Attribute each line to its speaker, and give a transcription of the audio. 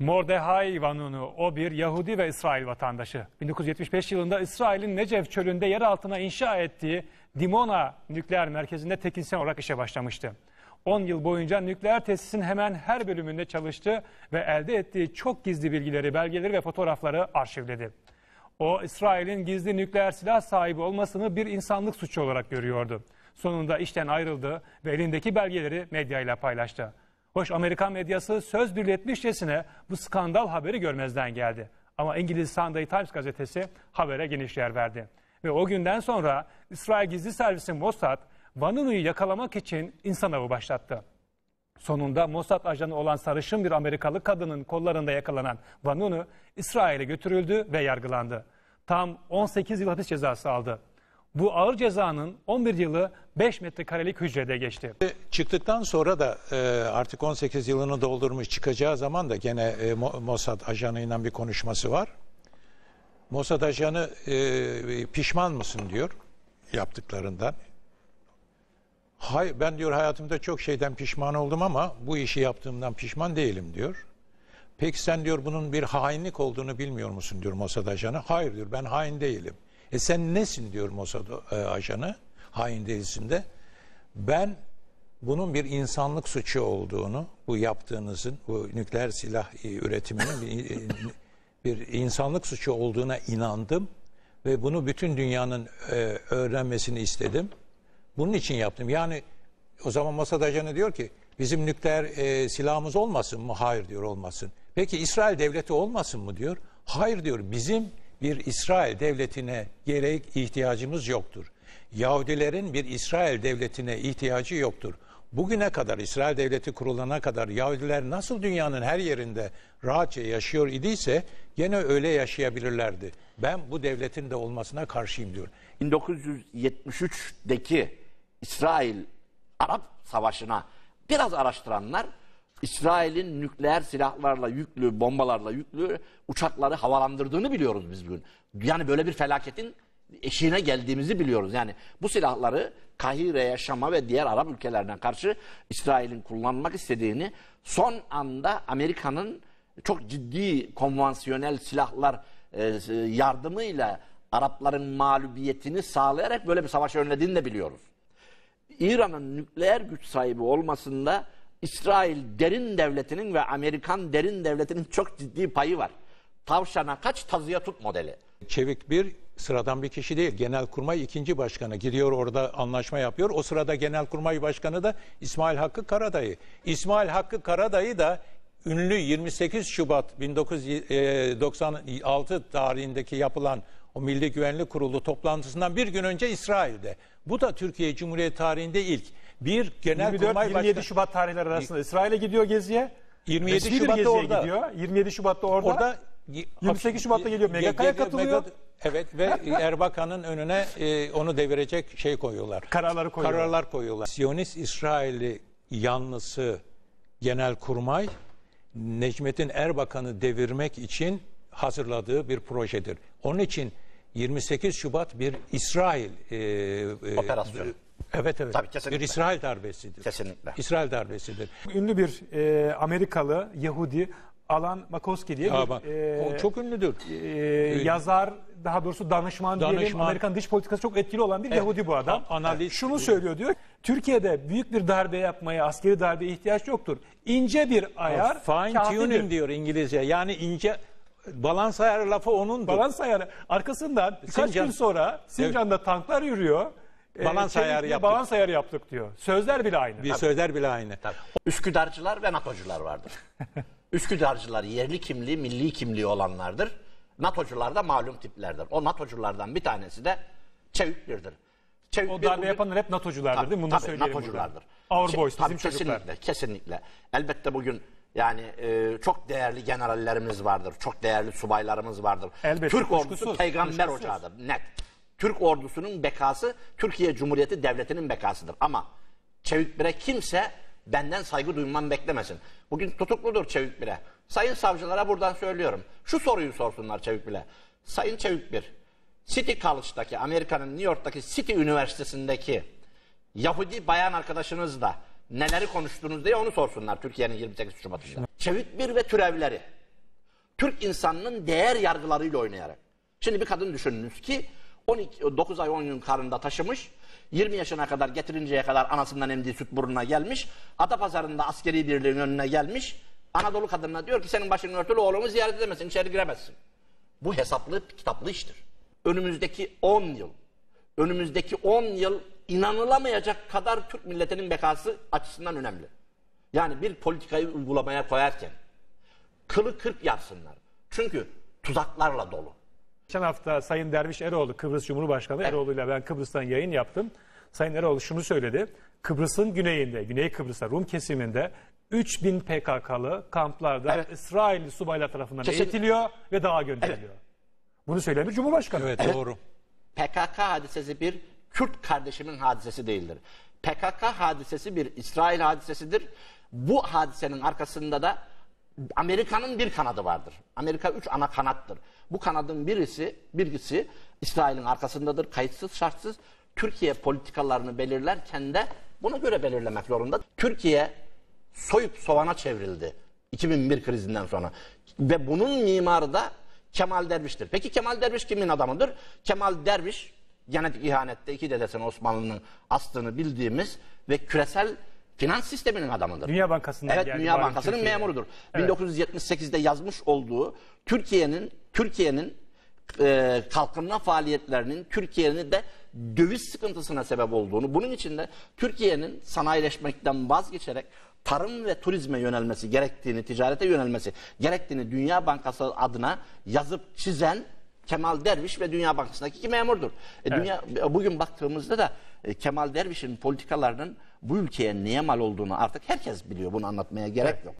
Speaker 1: Mordehai Vanunu o bir Yahudi ve İsrail vatandaşı. 1975 yılında İsrail'in Negev çölünde yer altına inşa ettiği Dimona nükleer merkezinde teknisyen olarak işe başlamıştı. 10 yıl boyunca nükleer tesisin hemen her bölümünde çalıştı ve elde ettiği çok gizli bilgileri, belgeleri ve fotoğrafları arşivledi. O İsrail'in gizli nükleer silah sahibi olmasını bir insanlık suçu olarak görüyordu. Sonunda işten ayrıldı ve elindeki belgeleri medyayla paylaştı. Hoş Amerikan medyası söz birletmişçesine bu skandal haberi görmezden geldi. Ama İngiliz Sunday Times gazetesi habere geniş yer verdi. Ve o günden sonra İsrail Gizli Servisi Mossad, Vanunu'yu yakalamak için insan avı başlattı. Sonunda Mossad ajanı olan sarışın bir Amerikalı kadının kollarında yakalanan Vanunu İsrail'e götürüldü ve yargılandı. Tam 18 yıl hapis cezası aldı. Bu ağır cezanın 11 yılı 5 metrekarelik hücrede geçti.
Speaker 2: Çıktıktan sonra da e, artık 18 yılını doldurmuş çıkacağı zaman da gene e, Mo- Mossad ajanıyla bir konuşması var. Mossad ajanı e, pişman mısın diyor yaptıklarından. Hay, ben diyor hayatımda çok şeyden pişman oldum ama bu işi yaptığımdan pişman değilim diyor. Peki sen diyor bunun bir hainlik olduğunu bilmiyor musun diyor Mossad ajanı. Hayır diyor ben hain değilim. E sen nesin diyor Mossad e, ajanı. Hain değilsin de. Ben bunun bir insanlık suçu olduğunu, bu yaptığınızın, bu nükleer silah e, üretiminin bir, e, bir insanlık suçu olduğuna inandım ve bunu bütün dünyanın e, öğrenmesini istedim. Bunun için yaptım. Yani o zaman Mossad ajanı diyor ki bizim nükleer e, silahımız olmasın mı? Hayır diyor olmasın. Peki İsrail devleti olmasın mı diyor? Hayır diyor bizim bir İsrail devletine gerek ihtiyacımız yoktur. Yahudilerin bir İsrail devletine ihtiyacı yoktur. Bugüne kadar İsrail devleti kurulana kadar Yahudiler nasıl dünyanın her yerinde rahatça yaşıyor idiyse gene öyle yaşayabilirlerdi. Ben bu devletin de olmasına karşıyım diyor.
Speaker 3: 1973'deki İsrail-Arap Savaşı'na biraz araştıranlar İsrail'in nükleer silahlarla yüklü, bombalarla yüklü uçakları havalandırdığını biliyoruz biz bugün. Yani böyle bir felaketin eşiğine geldiğimizi biliyoruz. Yani bu silahları Kahire'ye, Şam'a ve diğer Arap ülkelerine karşı İsrail'in kullanmak istediğini son anda Amerika'nın çok ciddi konvansiyonel silahlar e, yardımıyla Arapların mağlubiyetini sağlayarak böyle bir savaş önlediğini de biliyoruz. İran'ın nükleer güç sahibi olmasında İsrail derin devletinin ve Amerikan derin devletinin çok ciddi payı var. Tavşana kaç tazıya tut modeli.
Speaker 2: Çevik bir sıradan bir kişi değil. Genelkurmay ikinci başkanı gidiyor orada anlaşma yapıyor. O sırada Genelkurmay Başkanı da İsmail Hakkı Karadayı. İsmail Hakkı Karadayı da ünlü 28 Şubat 1996 tarihindeki yapılan o Milli Güvenlik Kurulu toplantısından bir gün önce İsrail'de. Bu da Türkiye Cumhuriyeti tarihinde ilk. Bir Genelkurmay
Speaker 1: 24-27
Speaker 2: Başkanı
Speaker 1: Şubat tarihleri arasında İsrail'e gidiyor geziye.
Speaker 2: 27
Speaker 1: Resmi
Speaker 2: Şubat'ta orada.
Speaker 1: gidiyor. 27 Şubat'ta orada.
Speaker 2: Orada
Speaker 1: 28 Şubat'ta geliyor,
Speaker 2: ge-
Speaker 1: katılıyor.
Speaker 2: Evet ve Erbakan'ın önüne e, onu devirecek şey koyuyorlar.
Speaker 1: Kararları koyuyorlar.
Speaker 2: Kararlar koyuyorlar. Siyonist İsrail'i yanlısı Genelkurmay Necmettin Erbakan'ı devirmek için hazırladığı bir projedir. Onun için 28 Şubat bir İsrail e, e,
Speaker 3: Operasyon.
Speaker 2: Evet evet.
Speaker 3: Tabii, kesinlikle.
Speaker 2: bir İsrail darbesidir.
Speaker 3: Kesinlikle.
Speaker 2: İsrail darbesidir.
Speaker 1: Ünlü bir e, Amerikalı Yahudi Alan Makoski diye bir e,
Speaker 2: o çok ünlüdür.
Speaker 1: e, yazar daha doğrusu danışman, diyelim
Speaker 2: Danışman.
Speaker 1: Amerikan dış politikası çok etkili olan bir Yahudi bu adam.
Speaker 2: A- analist.
Speaker 1: Şunu söylüyor diyor. Türkiye'de büyük bir darbe yapmaya, askeri darbeye ihtiyaç yoktur. İnce bir ayar
Speaker 2: Fine tuning diyor İngilizce. Yani ince balans ayarı lafı onun.
Speaker 1: Balans ayarı. Arkasından birkaç
Speaker 2: Sincan-
Speaker 1: gün sonra Sincan'da tanklar yürüyor. E,
Speaker 2: Balans ayarı yaptık.
Speaker 1: Balans ayarı yaptık diyor. Sözler bile aynı.
Speaker 2: Bir sözler bile aynı.
Speaker 3: Üsküdarcılar ve NATO'cular vardır. Üsküdarcılar yerli kimliği, milli kimliği olanlardır. NATO'cular da malum tiplerdir. O NATO'culardan bir tanesi de Çevik Bir'dir. Çevik
Speaker 1: O
Speaker 3: Bir
Speaker 1: darbe
Speaker 3: bugün-
Speaker 1: yapanlar hep NATO'culardır
Speaker 3: Tabii,
Speaker 1: değil mi? Bunu da
Speaker 3: tabii,
Speaker 1: söyleyelim
Speaker 3: NATO'culardır.
Speaker 1: Our
Speaker 3: Şey-
Speaker 1: boys,
Speaker 3: tabii,
Speaker 1: bizim çocuklar.
Speaker 3: Kesinlikle, kesinlikle. Elbette bugün yani e, çok değerli generallerimiz vardır. Çok değerli subaylarımız vardır.
Speaker 1: Elbette,
Speaker 3: Türk ordusu
Speaker 1: kuşkusuz,
Speaker 3: peygamber
Speaker 1: kuşkusuz.
Speaker 3: ocağıdır. Net. Türk ordusunun bekası Türkiye Cumhuriyeti Devleti'nin bekasıdır. Ama Çevik Bir'e kimse benden saygı duymam beklemesin. Bugün tutukludur Çevik Bir'e. Sayın savcılara buradan söylüyorum. Şu soruyu sorsunlar Çevik Bir'e. Sayın Çevik Bir, City College'daki, Amerika'nın New York'taki City Üniversitesi'ndeki Yahudi bayan arkadaşınızla neleri konuştunuz diye onu sorsunlar Türkiye'nin 28 Şubat'ında. Çevik Bir ve türevleri. Türk insanının değer yargılarıyla oynayarak. Şimdi bir kadın düşününüz ki 12, 9 ay 10 gün karında taşımış. 20 yaşına kadar getirinceye kadar anasından emdiği süt burnuna gelmiş. Adapazarı'nda askeri birliğin önüne gelmiş. Anadolu kadınına diyor ki senin başın örtülü oğlumu ziyaret edemezsin, içeri giremezsin. Bu hesaplı, kitaplı iştir. Önümüzdeki 10 yıl, önümüzdeki 10 yıl inanılamayacak kadar Türk milletinin bekası açısından önemli. Yani bir politikayı uygulamaya koyarken kılı kırk yapsınlar. Çünkü tuzaklarla dolu.
Speaker 1: Geçen hafta Sayın Derviş Eroğlu, Kıbrıs Cumhurbaşkanı Eroğlu ile ben Kıbrıs'tan yayın yaptım. Sayın Eroğlu şunu söyledi. Kıbrıs'ın güneyinde, Güney Kıbrıs'ta, Rum kesiminde 3000 PKK'lı kamplarda
Speaker 3: Evet.
Speaker 1: İsrail subaylar tarafından
Speaker 3: Kesin-
Speaker 1: eğitiliyor ve dağa gönderiliyor. Bunu söyleyen bir Cumhurbaşkanı.
Speaker 2: Evet, doğru.
Speaker 3: PKK hadisesi bir Kürt kardeşimin hadisesi değildir. PKK hadisesi bir İsrail hadisesidir. Bu hadisenin arkasında da Amerika'nın bir kanadı vardır. Amerika üç ana kanattır. Bu kanadın birisi, birisi İsrail'in arkasındadır. Kayıtsız şartsız Türkiye politikalarını belirlerken de buna göre belirlemek zorunda. Türkiye soyup sovana çevrildi 2001 krizinden sonra. Ve bunun mimarı da Kemal Derviş'tir. Peki Kemal Derviş kimin adamıdır? Kemal Derviş genetik ihanette iki dedesini Osmanlı'nın astığını bildiğimiz ve küresel finans sisteminin adamıdır.
Speaker 1: Dünya Bankası'ndan
Speaker 3: Evet
Speaker 1: geldi
Speaker 3: Dünya Bankası'nın
Speaker 1: Türkiye'ye.
Speaker 3: memurudur.
Speaker 1: Evet.
Speaker 3: 1978'de yazmış olduğu Türkiye'nin Türkiye'nin e, kalkınma faaliyetlerinin Türkiye'nin de döviz sıkıntısına sebep olduğunu, bunun için de Türkiye'nin sanayileşmekten vazgeçerek tarım ve turizme yönelmesi gerektiğini, ticarete yönelmesi gerektiğini Dünya Bankası adına yazıp çizen Kemal Derviş ve Dünya Bankası'ndaki iki memurdur. E, dünya, bugün baktığımızda da e, Kemal Derviş'in politikalarının bu ülkeye niye mal olduğunu artık herkes biliyor. Bunu anlatmaya gerek yok.